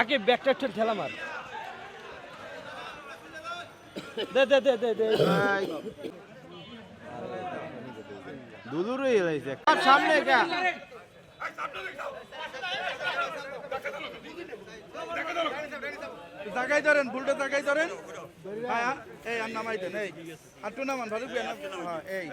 আগে ব্যাকটা ঠেল ঠেলা মার। দে দে দে দে দে। দুদূরই হয়েছে। সামনে কে জাগাই ধরেন ভুলটা জাগাই ধরেন। এই আর নামাই দেন এই। আর টু নামান ভালো হ্যাঁ এই।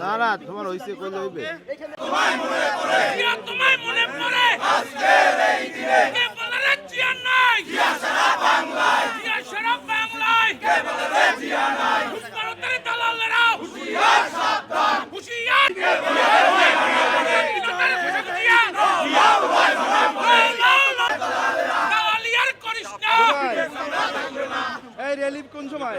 না না তোমার হইছে কইলে হইবে। তোমায় মনে পড়ে কে বলে জিয়া নাই জিয়া সারা বাংলায় জিয়া সারা বাংলায় কে বলে জিয়া নাই ভারতের দালালেরা হুশিয়ার সাবধান হুশিয়ার কে বলে জিয়া নাই জিয়া জিয়া ভাই মনে দালালিয়ার করিস না এই রিলিফ কোন সময়?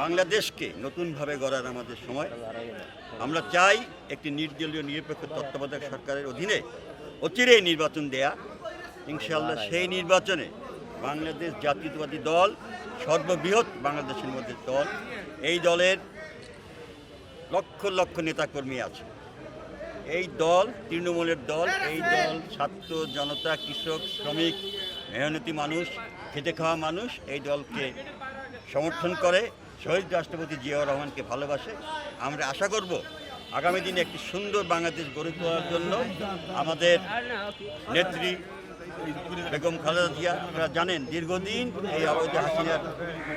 বাংলাদেশকে নতুনভাবে গড়ার আমাদের সময়। আমরা চাই একটি নির্দলীয় নিরপেক্ষ তত্ত্বাবধায়ক সরকারের অধীনে অচিরেই নির্বাচন দেয়া। ইনশাআল্লাহ সেই নির্বাচনে বাংলাদেশ জাতীয়তাবাদী দল সর্ববৃহৎ বাংলাদেশের মধ্যে দল এই দলের লক্ষ লক্ষ নেতাকর্মী আছে। এই দল তৃণমূলের দল এই দল ছাত্র জনতা কৃষক শ্রমিক মেহনতি মানুষ খেটে খাওয়া মানুষ এই দলকে সমর্থন করে। শহীদ রাষ্ট্রপতি জিয়াউর রহমানকে ভালোবাসে। আমরা আশা করব আগামী দিনে একটি সুন্দর বাংলাদেশ গড়ে তোলার জন্য আমাদের নেত্রী বেগম খালেদা জিয়া, আপনারা জানেন দীর্ঘদিন এই অবৈধ হাসিনার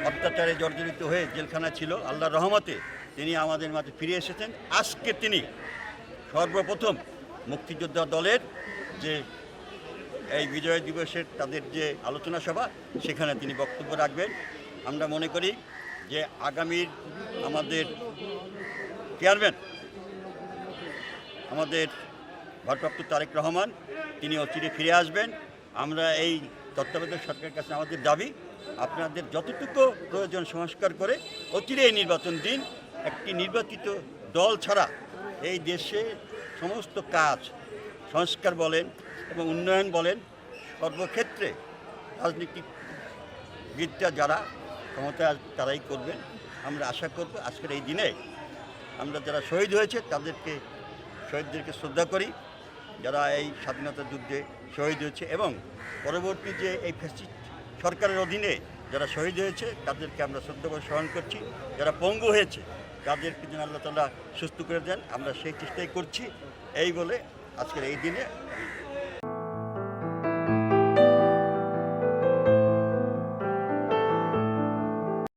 অত্যাচারে জর্জরিত হয়ে জেলখানা ছিল। আল্লাহর রহমতে তিনি আমাদের মাঝে ফিরে এসেছেন। আজকে তিনি সর্বপ্রথম মুক্তিযোদ্ধা দলের যে এই বিজয় দিবসের তাদের যে আলোচনা সভা, সেখানে তিনি বক্তব্য রাখবেন। আমরা মনে করি যে আগামীর আমাদের চেয়ারম্যান, আমাদের ভারপ্রাপ্ত তারেক রহমান তিনি অচিরে ফিরে আসবেন। আমরা এই তত্ত্বাবধায়ক সরকারের কাছে আমাদের দাবি, আপনাদের যতটুকু প্রয়োজন সংস্কার করে অচিরে এই নির্বাচন দিন। একটি নির্বাচিত দল ছাড়া এই দেশে সমস্ত কাজ, সংস্কার বলেন এবং উন্নয়ন বলেন, সর্বক্ষেত্রে রাজনীতিবিদরা যারা ক্ষমতায় আস- তারাই করবেন আমরা আশা করব আজকের এই দিনে আমরা যারা শহীদ হয়েছে, তাদেরকে, শহীদদেরকে শ্রদ্ধা করি। যারা এই স্বাধীনতা যুদ্ধে শহীদ হয়েছে এবং পরবর্তী যে এই ফ্যাসিস্ট সরকারের অধীনে যারা শহীদ হয়েছে, তাদেরকে আমরা শ্রদ্ধাভাবে স্মরণ করছি। যারা পঙ্গু হয়েছে, তাদেরকে যেন আল্লাহ তালা সুস্থ করে দেন। আমরা সেই চেষ্টাই করছি। এই বলে আজকের এই দিনে